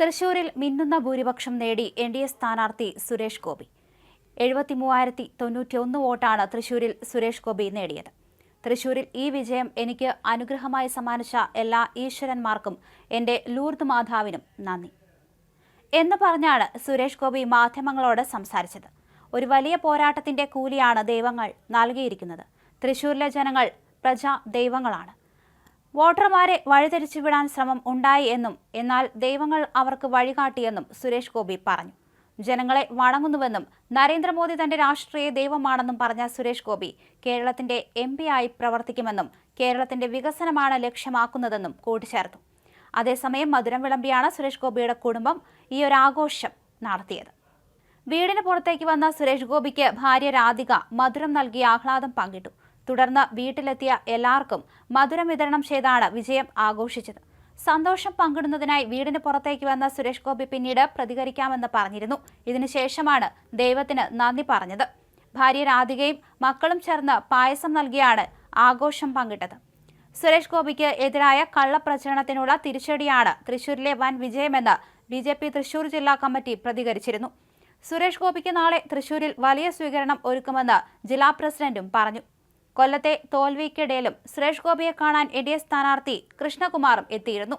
തൃശൂരിൽ മിന്നുന്ന ഭൂരിപക്ഷം നേടി എൻ ഡി എ സ്ഥാനാർത്ഥി സുരേഷ് ഗോപി. എഴുപത്തി മൂവായിരത്തി തൊണ്ണൂറ്റിയൊന്ന് വോട്ടാണ് തൃശൂരിൽ സുരേഷ് ഗോപി നേടിയത്. തൃശൂരിൽ ഈ വിജയം എനിക്ക് അനുഗ്രഹമായി സമ്മാനിച്ച എല്ലാ ഈശ്വരന്മാർക്കും എന്റെ ലൂർദ് മാതാവിനും നന്ദി. എന്ന് പറഞ്ഞാണ് സുരേഷ് ഗോപി മാധ്യമങ്ങളോട് സംസാരിച്ചത്. ഒരു വലിയ പോരാട്ടത്തിന്റെ കൂലിയാണ് ദൈവങ്ങൾ നൽകിയിരിക്കുന്നത്. തൃശൂരിലെ ജനങ്ങൾ പ്രജാ ദൈവങ്ങളാണ് വോട്ടർമാരെ വഴിതിരിച്ചു വിടാൻ ശ്രമം ഉണ്ടായി എന്നും എന്നാൽ ദൈവങ്ങൾ അവർക്ക് വഴികാട്ടിയെന്നും സുരേഷ് ഗോപി പറഞ്ഞു. ജനങ്ങളെ വണങ്ങുന്നുവെന്നും നരേന്ദ്രമോദി തന്റെ രാഷ്ട്രീയ ദൈവമാണെന്നും പറഞ്ഞ സുരേഷ് ഗോപി കേരളത്തിന്റെ എം ആയി പ്രവർത്തിക്കുമെന്നും കേരളത്തിന്റെ വികസനമാണ് ലക്ഷ്യമാക്കുന്നതെന്നും കൂട്ടിച്ചേർത്തു. അതേസമയം മധുരം വിളമ്പിയാണ് സുരേഷ് ഗോപിയുടെ കുടുംബം ഈ ഒരു ആഘോഷം നടത്തിയത്. വീടിന് പുറത്തേക്ക് വന്ന സുരേഷ് ഗോപിക്ക് ഭാര്യ രാധിക മധുരം നൽകി ആഹ്ലാദം പങ്കിട്ടു. തുടർന്ന് വീട്ടിലെത്തിയ എല്ലാവർക്കും മധുരം വിതരണം ചെയ്താണ് വിജയം ആഘോഷിച്ചത്. സന്തോഷം പങ്കിടുന്നതിനായി വീടിന് പുറത്തേക്ക് വന്ന സുരേഷ് ഗോപി പിന്നീട് പ്രതികരിക്കാമെന്ന് പറഞ്ഞിരുന്നു. ഇതിനുശേഷമാണ് ദൈവത്തിന് നന്ദി പറഞ്ഞത്. ഭാര്യ രാധികയും മക്കളും ചേർന്ന് പായസം നൽകിയാണ് ആഘോഷം പങ്കിട്ടത്. സുരേഷ് ഗോപിക്ക് എതിരായ കള്ളപ്രചരണത്തിനുള്ള തിരിച്ചടിയാണ് തൃശൂരിലെ വൻ വിജയമെന്ന് ബി ജെ പി തൃശൂർ ജില്ലാ കമ്മിറ്റി പ്രതികരിച്ചിരുന്നു. സുരേഷ് ഗോപിക്ക് നാളെ തൃശൂരിൽ വലിയ സ്വീകരണം ഒരുക്കുമെന്ന് ജില്ലാ പ്രസിഡന്റും പറഞ്ഞു. കൊല്ലത്തെ തോൽവിക്കിടയിലും സുരേഷ് ഗോപിയെ കാണാൻ എൻ ഡി എ സ്ഥാനാർത്ഥി കൃഷ്ണകുമാറും എത്തിയിരുന്നു.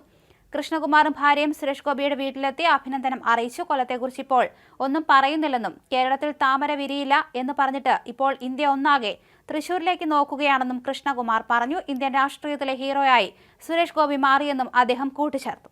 കൃഷ്ണകുമാറും ഭാര്യയും സുരേഷ് ഗോപിയുടെ വീട്ടിലെത്തി അഭിനന്ദനം അറിയിച്ചു. കൊല്ലത്തെക്കുറിച്ച് ഇപ്പോൾ ഒന്നും പറയുന്നില്ലെന്നും കേരളത്തിൽ താമര വിരിയില്ല എന്ന് പറഞ്ഞിട്ട് ഇപ്പോൾ ഇന്ത്യ ഒന്നാകെ തൃശൂരിലേക്ക് നോക്കുകയാണെന്നും കൃഷ്ണകുമാർ പറഞ്ഞു. ഇന്ത്യൻ രാഷ്ട്രീയത്തിലെ ഹീറോയായി സുരേഷ് ഗോപി മാറിയെന്നും അദ്ദേഹം കൂട്ടിച്ചേർത്തു.